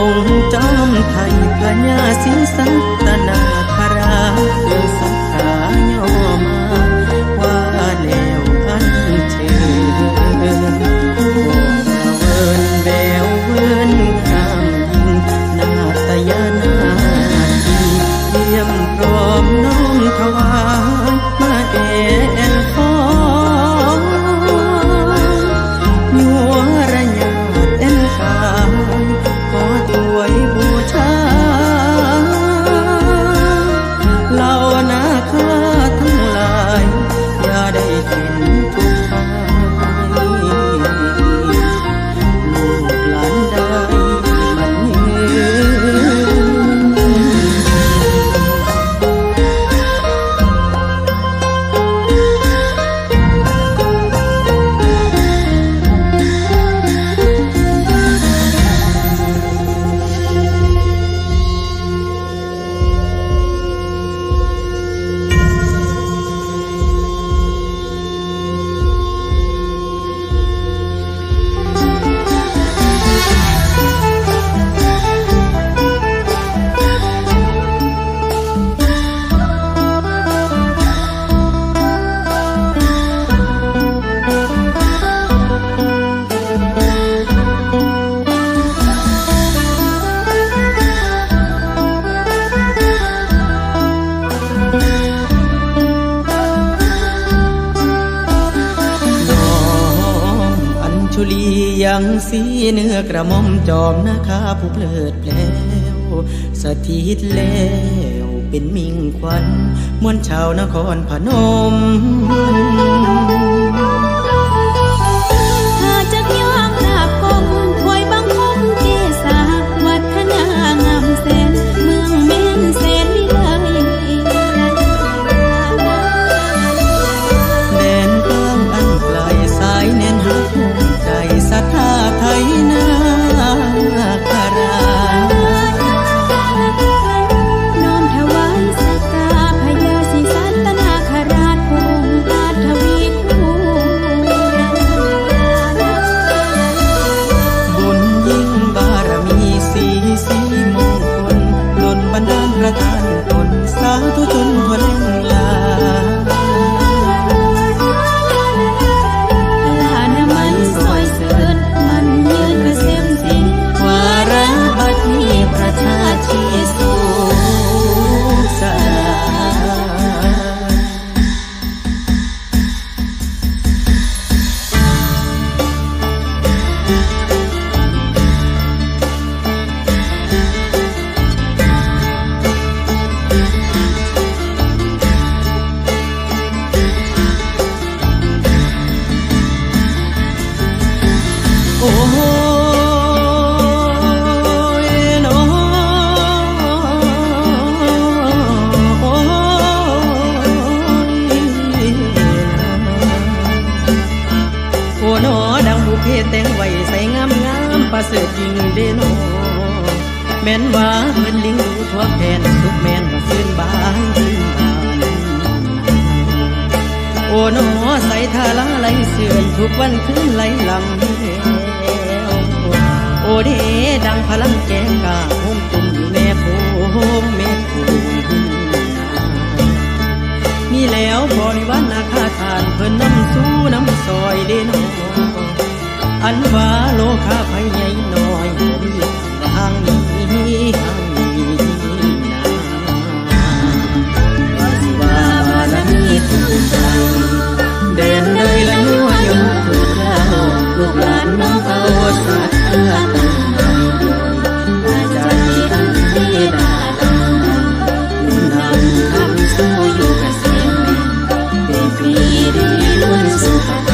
องจอมไทยพญาสิงสัตนาคราคือสักกายาียังสีเนื้อกระม่อมจอมนะคะผู้เพลิดเพลวสถิตแล้วเป็นมิ่งควันมวลชาวนครพนม เสริฐจริงเดโนแม่นว่าเพิ่นลิงดูทั่วแผ่นสุขแม่นว่าซื่นบานซื่นบานโอ้นอใส่ทาลาไหลเสื่อนทุกวันคืนไหลลำแล้วโอ้เดดังพลังแกงกาหุ่มตุ่มอยู่แม่โพมแม่โพมีแล้วบริวารนาคาทานเพิ่นนำสู้นำซอยเดน อันว่าโลคาไผใหญ่น้อยผมอาทางนี้ทางนี้นาว่าสิว่าบารมีคู่ใจเดินเลยและนัวยมคู่เจ้าลูกหลานน้องเอาสัตว์เพื่อตั้งใจใจอันนี้ดาดังนำคำสู้อยู่กับเสียงเป็นปีดีล้วนสุข